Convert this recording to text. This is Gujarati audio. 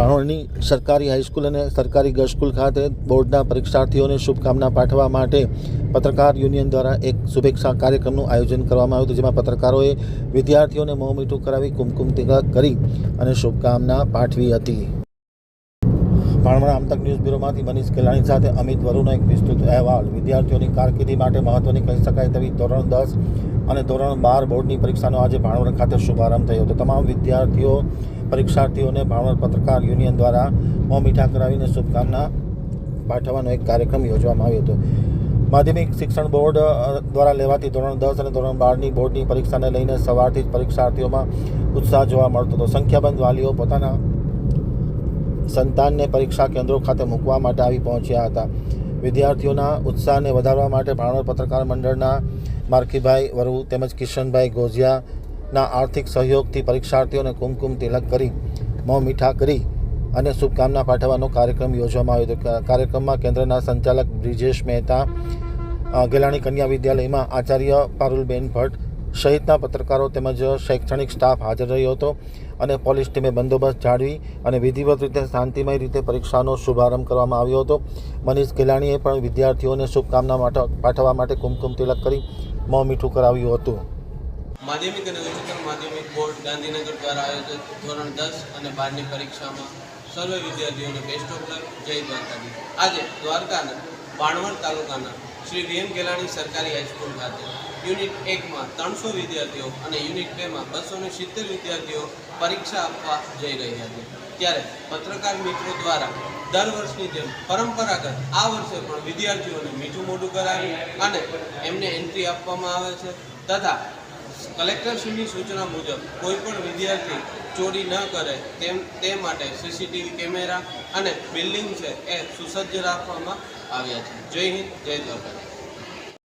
ભાણવડની સરકારી હાઈસ્કૂલ અને સરકારી ગર્લ્સ સ્કૂલ ખાતે બોર્ડના પરીક્ષાર્થીઓને શુભકામના પાઠવવા માટે પત્રકાર યુનિયન દ્વારા એક શુભેચ્છા કાર્યક્રમનું આયોજન કરવામાં આવ્યું હતું, જેમાં પત્રકારોએ વિદ્યાર્થીઓને મોં મીઠું કરાવી, કુમકુમ તિલક કરી અને શુભકામના પાઠવી હતી. ભાણવડ આમતક ન્યૂઝ બ્યુરોમાંથી મનીષ કેલાણી સાથે અમિત વરુનો એક વિસ્તૃત અહેવાલ. વિદ્યાર્થીઓની કારકિર્દી માટે મહત્વની કહી શકાય તેવી ધોરણ દસ અને ધોરણ બાર બોર્ડની પરીક્ષાનો આજે ભાણવડ ખાતે શુભારંભ થયો. હતો તમામ વિદ્યાર્થીઓ, પરીક્ષાર્થીઓને ભાણવડ પત્રકાર યુનિયન દ્વારા મોં મીઠા કરાવીને શુભકામના પાઠવવાનો એક કાર્યક્રમ યોજવામાં આવ્યો હતો. માધ્યમિક શિક્ષણ બોર્ડ દ્વારા લેવાતી ધોરણ દસ અને ધોરણ બારની બોર્ડની પરીક્ષાને લઈને સવારથી જ પરીક્ષાર્થીઓમાં ઉત્સાહ જોવા મળતો હતો. સંખ્યાબંધ વાલીઓ પોતાના સંતાનને પરીક્ષા કેન્દ્રો ખાતે મૂકવા માટે આવી પહોંચ્યા હતા. વિદ્યાર્થીઓના ઉત્સાહને વધારવા માટે ભાણોર પત્રકાર મંડળના માર્કીભાઈ વરુ તેમજ કિશનભાઈ ગોઝિયાના આર્થિક સહયોગથી પરીક્ષાર્થીઓને કુમકુમ તિલક કરી, મોં મીઠા કરી અને શુભકામના પાઠવવાનો કાર્યક્રમ યોજવામાં આવ્યો હતો. કાર્યક્રમમાં કેન્દ્રના સંચાલક બ્રિજેશ મહેતા ગેલાણી કન્યા વિદ્યાલયમાં આચાર્ય પારુલબેન ભટ્ટ સહિતના પત્રકારો તેમજ શૈક્ષણિક સ્ટાફ હાજર રહ્યો હતો અને પોલીસ ટીમે બંદોબસ્ત જાળવી અને વિધિવત રીતે શાંતિમય રીતે પરીક્ષાનો શુભારંભ કરવામાં આવ્યો હતો. મનીષ ગેલાણીએ પણ વિદ્યાર્થીઓને શુભકામના પાઠવવા માટે કુમકુમ તિલક કરી મોં મીઠું કરાવ્યું હતું. માધ્યમિક અને ઉચ્ચતર માધ્યમિક બોર્ડ ગાંધીનગર દ્વારા આયોજિત ધોરણ દસ અને બારની પરીક્ષામાં સર્વે વિદ્યાર્થીઓને બેસ્ટ ઓફ લક જય દ્વારકાધીશ. આજે દ્વારકાના બાણવડ તાલુકાના શ્રી વીએમ ગેલાણી સરકારી હાઈસ્કૂલ ખાતે. યુનિટ એકમાં ત્રણસો વિદ્યાર્થીઓ અને યુનિટ બેમાં બસો સિત્તેર વિદ્યાર્થીઓ પરીક્ષા આપવા જઈ રહ્યા છે. ત્યારે પત્રકાર મિત્રો દ્વારા દર વર્ષની જેમ પરંપરાગત આ વર્ષે પણ વિદ્યાર્થીઓને મીઠું મોઢું કરાવી અને એમને એન્ટ્રી આપવામાં આવે છે. તથા કલેક્ટરશ્રીની સૂચના મુજબ કોઈ પણ વિદ્યાર્થી ચોરી ન કરે તેમ તે માટે સીસીટીવી કેમેરા અને બિલ્ડિંગ છે એ સુસજ્જ રાખવામાં આવ્યા છે. જય હિન્દ જય દ્વારકા